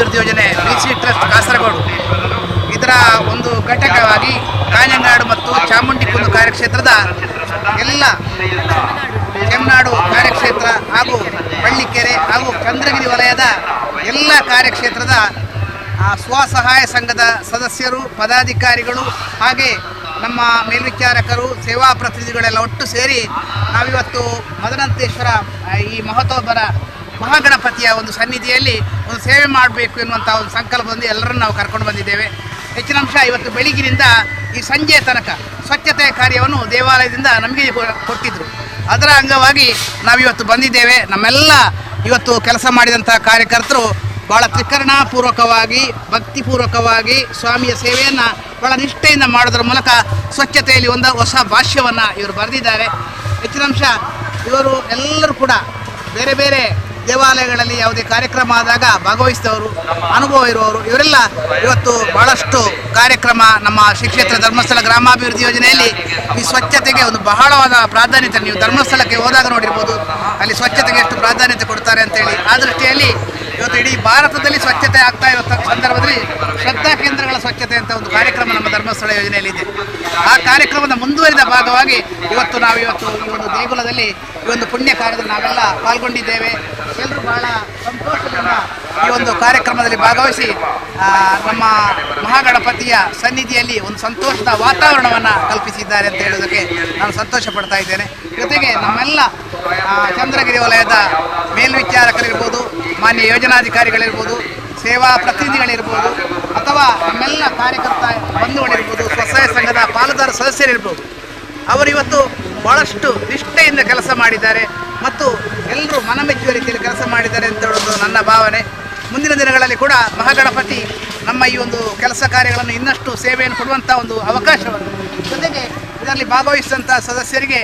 ಅಭಿವೃದ್ಧಿ ಯೋಜನೆ ಬಿಸಿ ಟ್ರಸ್ಟ್ ಕಾಸರಗೋಡು. ಇದರ ಒಂದು ಘಟಕವಾಗಿ ಕಾಯಂಗಾಡು ಮತ್ತು ಚಾಮುಂಡಿ ಕುಂದು ಕಾರ್ಯಕ್ಷೇತ್ರದ ಎಲ್ಲ ಕೆಮ್ಮನಾಡು ಕಾರ್ಯಕ್ಷೇತ್ರ ಹಾಗೂ ಹಳ್ಳಿಕೆರೆ ಹಾಗೂ ಚಂದ್ರಗಿರಿ ವಲಯದ ಎಲ್ಲ ಕಾರ್ಯಕ್ಷೇತ್ರದ ಸ್ವಸಹಾಯ ಸಂಘದ ಸದಸ್ಯರು, ಪದಾಧಿಕಾರಿಗಳು ಹಾಗೆ ನಮ್ಮ ಮೇಲ್ವಿಚಾರಕರು, ಸೇವಾ ಪ್ರತಿನಿಧಿಗಳೆಲ್ಲ ಒಟ್ಟು ಸೇರಿ ನಾವಿವತ್ತು ಮದನಂತೇಶ್ವರ ಈ ಮಹತೋಬರ ಮಹಾಗಣಪತಿಯ ಒಂದು ಸನ್ನಿಧಿಯಲ್ಲಿ ಒಂದು ಸೇವೆ ಮಾಡಬೇಕು ಎನ್ನುವಂಥ ಒಂದು ಸಂಕಲ್ಪದಿಂದ ಎಲ್ಲರನ್ನು ನಾವು ಕರ್ಕೊಂಡು ಬಂದಿದ್ದೇವೆ. ಹೆಚ್ಚಿನ ಅಂಶ ಇವತ್ತು ಬೆಳಿಗ್ಗಿನಿಂದ ಈ ಸಂಜೆಯ ತನಕ ಸ್ವಚ್ಛತೆ ಕಾರ್ಯವನ್ನು ದೇವಾಲಯದಿಂದ ನಮಗೆ ಕೊಟ್ಟಿದ್ದರು ಅದರ ಅಂಗವಾಗಿ ನಾವಿವತ್ತು ಬಂದಿದ್ದೇವೆ. ನಮ್ಮೆಲ್ಲ ಇವತ್ತು ಕೆಲಸ ಮಾಡಿದಂಥ ಕಾರ್ಯಕರ್ತರು ಭಾಳ ತ್ರಿಕರಣಾಪೂರ್ವಕವಾಗಿ, ಭಕ್ತಿಪೂರ್ವಕವಾಗಿ ಸ್ವಾಮಿಯ ಸೇವೆಯನ್ನು ಭಾಳ ನಿಷ್ಠೆಯಿಂದ ಮಾಡೋದ್ರ ಮೂಲಕ ಸ್ವಚ್ಛತೆಯಲ್ಲಿ ಒಂದು ಹೊಸ ಭಾಷ್ಯವನ್ನು ಇವರು ಬರೆದಿದ್ದಾರೆ. ಹೆಚ್ಚಿನ ಅಂಶ ಇವರು ಎಲ್ಲರೂ ಕೂಡ ಬೇರೆ ಬೇರೆ ದೇವಾಲಯಗಳಲ್ಲಿ ಯಾವುದೇ ಕಾರ್ಯಕ್ರಮ ಆದಾಗ ಭಾಗವಹಿಸಿದವರು, ಅನುಭವ ಇರುವವರು, ಇವರೆಲ್ಲ ಇವತ್ತು ಬಹಳಷ್ಟು ಕಾರ್ಯಕ್ರಮ ನಮ್ಮ ಶ್ರೀ ಕ್ಷೇತ್ರ ಧರ್ಮಸ್ಥಳ ಗ್ರಾಮಾಭಿವೃದ್ಧಿ ಯೋಜನೆಯಲ್ಲಿ ಈ ಸ್ವಚ್ಛತೆಗೆ ಒಂದು ಬಹಳವಾದ ಪ್ರಾಧಾನ್ಯತೆ ನೀವು ಧರ್ಮಸ್ಥಳಕ್ಕೆ ಹೋದಾಗ ನೋಡಿರ್ಬೋದು. ಅಲ್ಲಿ ಸ್ವಚ್ಛತೆಗೆ ಎಷ್ಟು ಪ್ರಾಧಾನ್ಯತೆ ಕೊಡ್ತಾರೆ ಅಂತೇಳಿ. ಆ ದೃಷ್ಟಿಯಲ್ಲಿ ಇವತ್ತು ಇಡೀ ಭಾರತದಲ್ಲಿ ಸ್ವಚ್ಛತೆ ಆಗ್ತಾ ಇರೋ ಸಂದರ್ಭದಲ್ಲಿ ಶ್ರದ್ಧಾ ಕೇಂದ್ರಗಳ ಸ್ವಚ್ಛತೆ ಅಂತ ಒಂದು ಕಾರ್ಯಕ್ರಮ ನಮ್ಮ ಧರ್ಮಸ್ಥಳ ಯೋಜನೆಯಲ್ಲಿ ಇದೆ ಆ ಕಾರ್ಯಕ್ರಮದ ಮುಂದುವರಿದ ಭಾಗವಾಗಿ ಇವತ್ತು ನಾವು ಇವತ್ತು ಈ ಒಂದು ದೇಗುಲದಲ್ಲಿ ಈ ಒಂದು ಪುಣ್ಯ ಕಾರ್ಯದಲ್ಲಿ ನಾವೆಲ್ಲ ಪಾಲ್ಗೊಂಡಿದ್ದೇವೆ. ಎಲ್ಲರೂ ಬಹಳ ಸಂತೋಷದಿಂದ ಈ ಒಂದು ಕಾರ್ಯಕ್ರಮದಲ್ಲಿ ಭಾಗವಹಿಸಿ ನಮ್ಮ ಮಹಾಗಣಪತಿಯ ಸನ್ನಿಧಿಯಲ್ಲಿ ಒಂದು ಸಂತೋಷದ ವಾತಾವರಣವನ್ನು ಕಲ್ಪಿಸಿದ್ದಾರೆ ಅಂತ ಹೇಳೋದಕ್ಕೆ ನಾನು ಸಂತೋಷ ಪಡ್ತಾ ಇದ್ದೇನೆ. ಜೊತೆಗೆ ನಮ್ಮೆಲ್ಲ ಚಂದ್ರಗಿರಿ ವಲಯದ ಮೇಲ್ವಿಚಾರಕರಿರ್ಬೋದು, ಮಾನ್ಯ ಯೋಜನಾಧಿಕಾರಿಗಳಿರ್ಬೋದು, ಸೇವಾ ಪ್ರತಿನಿಧಿಗಳಿರ್ಬೋದು, ಅಥವಾ ನಮ್ಮೆಲ್ಲ ಕಾರ್ಯಕರ್ತ ಬಂಧುಗಳಿರ್ಬೋದು, ಸ್ವಸಹಾಯ ಸಂಘದ ಪಾಲುದಾರ ಸದಸ್ಯರಿರ್ಬೋದು ಅವರು ಇವತ್ತು ಭಾಳಷ್ಟು ನಿಷ್ಠೆಯಿಂದ ಕೆಲಸ ಮಾಡಿದ್ದಾರೆ ಮತ್ತು ಎಲ್ಲರೂ ಮನಮೆಚ್ಚುವ ರೀತಿಯಲ್ಲಿ ಕೆಲಸ ಮಾಡಿದ್ದಾರೆ ಅಂತ ಹೇಳೋದು ನನ್ನ ಭಾವನೆ. ಮುಂದಿನ ದಿನಗಳಲ್ಲಿ ಕೂಡ ಮಹಾಗಣಪತಿ ನಮ್ಮ ಈ ಒಂದು ಕೆಲಸ ಕಾರ್ಯಗಳನ್ನು ಇನ್ನಷ್ಟು ಸೇವೆಯನ್ನು ಕೊಡುವಂಥ ಒಂದು ಅವಕಾಶವನ್ನು ಜೊತೆಗೆ ಇದರಲ್ಲಿ ಭಾಗವಹಿಸಿದಂಥ ಸದಸ್ಯರಿಗೆ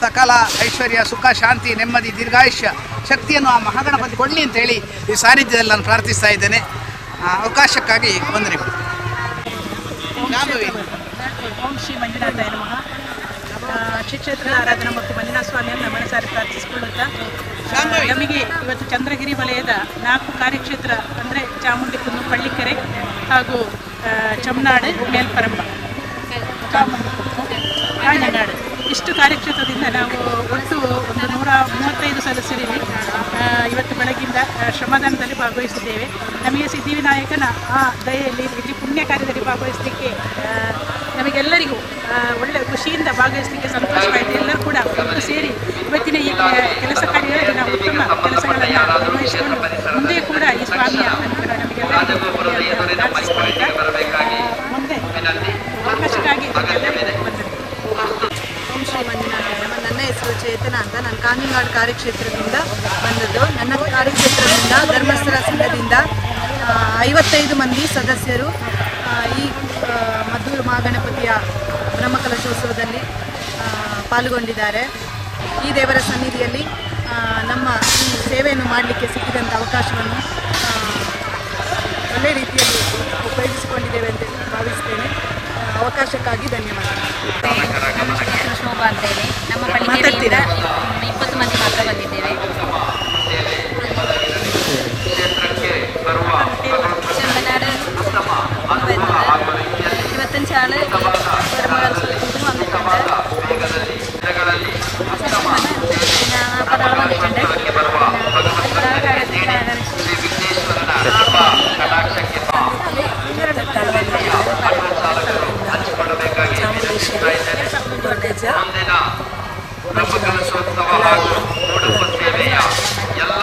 ಸಕಲ ಐಶ್ವರ್ಯ, ಸುಖ, ಶಾಂತಿ, ನೆಮ್ಮದಿ, ದೀರ್ಘಾಯುಷ್ಯ ಶಕ್ತಿಯನ್ನು ಆ ಮಹಾಗಣಪತಿ ಕೊಡಲಿ ಅಂತ ಹೇಳಿ ಈ ಸಾನ್ನಿಧ್ಯದಲ್ಲಿ ನಾನು ಪ್ರಾರ್ಥಿಸ್ತಾ ಇದ್ದೇನೆ. ಅವಕಾಶಕ್ಕಾಗಿ ವಂದನೆಗಳು. ಓಂ ಶ್ರೀ ಮಂಜುನಾಥ ನಮಃ. ಶ್ರೀ ಆರಾಧನಾ ಮತ್ತು ಮಂಜುನಾಥ ಸ್ವಾಮಿಯನ್ನು ನಮನ ಸಾರಿ ಪ್ರಾರ್ಥಿಸಿಕೊಳ್ಳುತ್ತಾ ನಮಗೆ ಇವತ್ತು ಚಂದ್ರಗಿರಿ ವಲಯದ ನಾಲ್ಕು ಕಾರ್ಯಕ್ಷೇತ್ರ ಅಂದರೆ ಚಾಮುಂಡಿ ಕುಂದು ಪಳ್ಳಿಕೆರೆ ಹಾಗೂ ಚಮ್ನಾಡು ಮೇಲ್ಪರಂಬ ಇಷ್ಟು ಕಾರ್ಯಕ್ಷೇತ್ರದಿಂದ ನಾವು ಒಟ್ಟು ಒಂದು ನೂರ ಮೂವತ್ತೈದು ಸದಸ್ಯರಿಗೆ ಇವತ್ತು ಬೆಳಗಿಂದ ಶ್ರಮದಾನದಲ್ಲಿ ಭಾಗವಹಿಸಿದ್ದೇವೆ. ನಮಗೆ ಸಿದ್ಧಿವಿನಾಯಕನ ಆ ದಯೆಯಲ್ಲಿ ಇಲ್ಲಿ ಪುಣ್ಯ ಕಾರ್ಯದಲ್ಲಿ ಭಾಗವಹಿಸಲಿಕ್ಕೆ ನಮಗೆಲ್ಲರಿಗೂ ಒಳ್ಳೆ ಖುಷಿಯಿಂದ ಭಾಗವಹಿಸಲಿಕ್ಕೆ ಸಂತೋಷವಾಯಿತು ಎಲ್ಲರೂ ಕೂಡ ಒಟ್ಟು ಸೇರಿ ಇವತ್ತಿನ ಈ ಕೆಲಸ ಕಾರ್ಯಗಳಲ್ಲಿ ನಾವು ಉತ್ತಮ ಕೆಲಸಗಳನ್ನು ನಿರ್ವಹಿಸಿಕೊಂಡು ಮುಂದೆ ಕೂಡ ಈ ಸ್ವಾಮಿಯ ನಮಗೆಲ್ಲರಿಗೂ ಹೆಸರು ಚೇತನ ಅಂತ ನಾನು ಕಾಂಜಿಂಗಾಡು ಕಾರ್ಯಕ್ಷೇತ್ರದಿಂದ ಬಂದದ್ದು. ನನ್ನ ಕಾರ್ಯಕ್ಷೇತ್ರದಿಂದ, ಧರ್ಮಸ್ಥಳ ಸಂಘದಿಂದ ಐವತ್ತೈದು ಮಂದಿ ಸದಸ್ಯರು ಈ ಮದ್ದೂರು ಮಹಾಗಣಪತಿಯ ಬ್ರಹ್ಮಕಲಶೋತ್ಸವದಲ್ಲಿ ಪಾಲ್ಗೊಂಡಿದ್ದಾರೆ. ಈ ದೇವರ ಸನ್ನಿಧಿಯಲ್ಲಿ ನಮ್ಮ ಈ ಸೇವೆಯನ್ನು ಮಾಡಲಿಕ್ಕೆ ಸಿಕ್ಕಿದಂಥ ಅವಕಾಶವನ್ನು ಒಳ್ಳೆ ಚಾಮುಂಡೇಶ್ವರಿ ದೊಡ್ಡಜ್ಜ